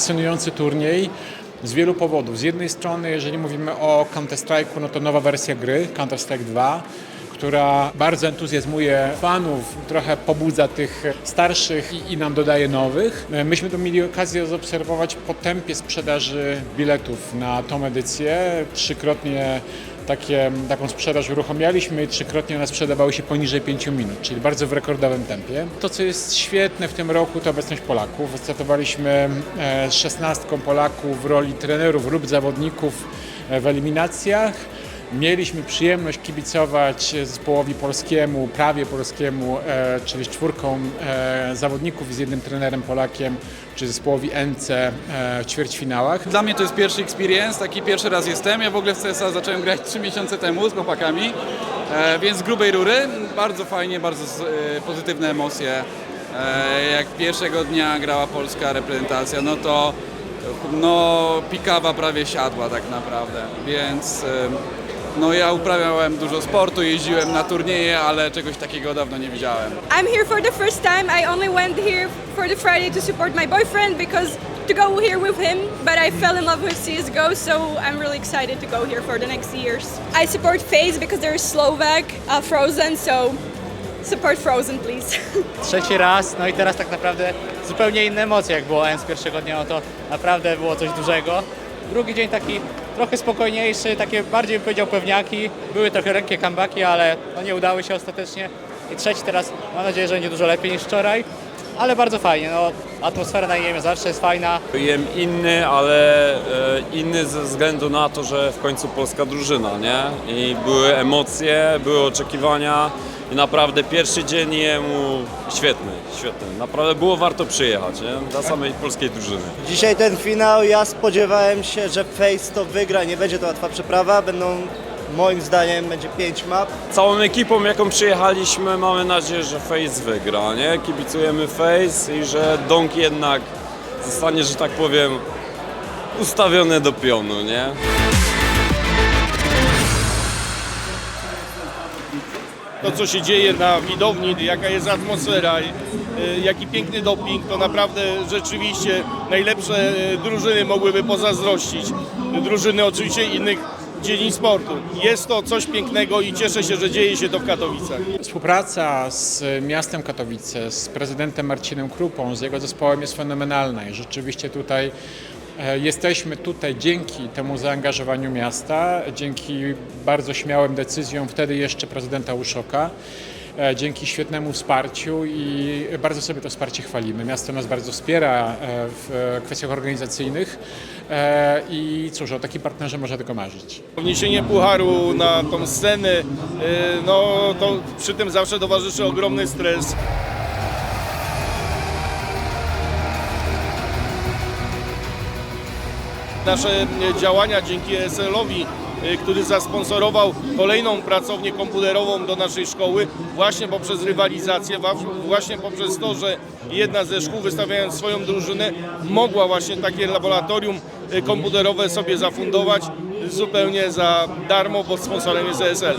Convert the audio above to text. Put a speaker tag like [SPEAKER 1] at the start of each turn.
[SPEAKER 1] fascynujący turniej z wielu powodów. Z jednej strony, jeżeli mówimy o Counter-Strike'u, no to nowa wersja gry, Counter-Strike 2, która bardzo entuzjazmuje fanów, trochę pobudza tych starszych i, i nam dodaje nowych. Myśmy to mieli okazję zaobserwować po tempie sprzedaży biletów na tą edycję. Trzykrotnie takie, taką sprzedaż uruchamialiśmy i trzykrotnie one sprzedawały się poniżej 5 minut, czyli bardzo w rekordowym tempie. To, co jest świetne w tym roku, to obecność Polaków. Startowaliśmy e, z 16 Polaków w roli trenerów lub zawodników e, w eliminacjach. Mieliśmy przyjemność kibicować zespołowi polskiemu, prawie polskiemu, e, czyli z czwórką e, zawodników i z jednym trenerem Polakiem, czy zespołowi NC e, w ćwierćfinałach.
[SPEAKER 2] Dla mnie to jest pierwszy experience, taki pierwszy raz jestem. Ja w ogóle w CSA zacząłem grać 3 miesiące temu z chłopakami, więc z grubej rury. Bardzo fajnie, bardzo pozytywne emocje. Jak pierwszego dnia grała polska reprezentacja, no to no, pikawa prawie siadła tak naprawdę, więc no ja uprawiałem dużo sportu, jeździłem na turnieje, ale czegoś takiego dawno nie widziałem.
[SPEAKER 3] I'm here for the first time. I only went here for the Friday to support my boyfriend because to go here with him, but I fell in love with CSGO, so I'm really excited to go here for the next years. I support FaZe because they're Slovak, uh, Frozen, so support Frozen, please.
[SPEAKER 4] trzeci raz, no i teraz tak naprawdę zupełnie inne emocje, jak było N z pierwszego dnia, no to naprawdę było coś dużego. Drugi dzień taki trochę spokojniejszy, takie bardziej bym powiedział pewniaki, były trochę lekkie comebacki, ale no nie udały się ostatecznie. I trzeci teraz mam nadzieję, że będzie dużo lepiej niż wczoraj, ale bardzo fajnie, no atmosfera na IEM zawsze jest fajna,
[SPEAKER 5] Jem inny, ale e, inny ze względu na to, że w końcu polska drużyna, nie? I były emocje, były oczekiwania i naprawdę pierwszy dzień jemu świetny, świetny. Naprawdę było warto przyjechać, nie? Dla samej polskiej drużyny.
[SPEAKER 6] Dzisiaj ten finał, ja spodziewałem się, że Face to wygra, nie będzie to łatwa przeprawa, będą moim zdaniem będzie 5 map.
[SPEAKER 5] Całą ekipą, jaką przyjechaliśmy, mamy nadzieję, że Face wygra, nie? Kibicujemy Face i że Donk jednak zostanie, że tak powiem, ustawiony do pionu, nie?
[SPEAKER 7] to, co się dzieje na widowni, jaka jest atmosfera, y, jaki piękny doping, to naprawdę rzeczywiście najlepsze y, drużyny mogłyby pozazdrościć. Drużyny oczywiście innych dziedzin sportu. Jest to coś pięknego i cieszę się, że dzieje się to w Katowicach.
[SPEAKER 1] Współpraca z miastem Katowice, z prezydentem Marcinem Krupą, z jego zespołem jest fenomenalna i rzeczywiście tutaj e, jesteśmy tutaj dzięki temu zaangażowaniu miasta, dzięki bardzo śmiałym decyzjom wtedy jeszcze prezydenta Uszoka, dzięki świetnemu wsparciu i bardzo sobie to wsparcie chwalimy. Miasto nas bardzo wspiera e, w kwestiach organizacyjnych e, i cóż, o takim partnerze można tylko marzyć.
[SPEAKER 7] Wniesienie pucharu na tą scenę, no to przy tym zawsze towarzyszy ogromny stres. Nasze działania dzięki ESL-owi, y, który zasponsorował kolejną pracownię komputerową do naszej szkoły, właśnie poprzez rywalizację, wa- właśnie poprzez to, że jedna ze szkół wystawiając swoją drużynę mogła właśnie takie laboratorium y, komputerowe sobie zafundować zupełnie za darmo, bo sponsorem jest ESL.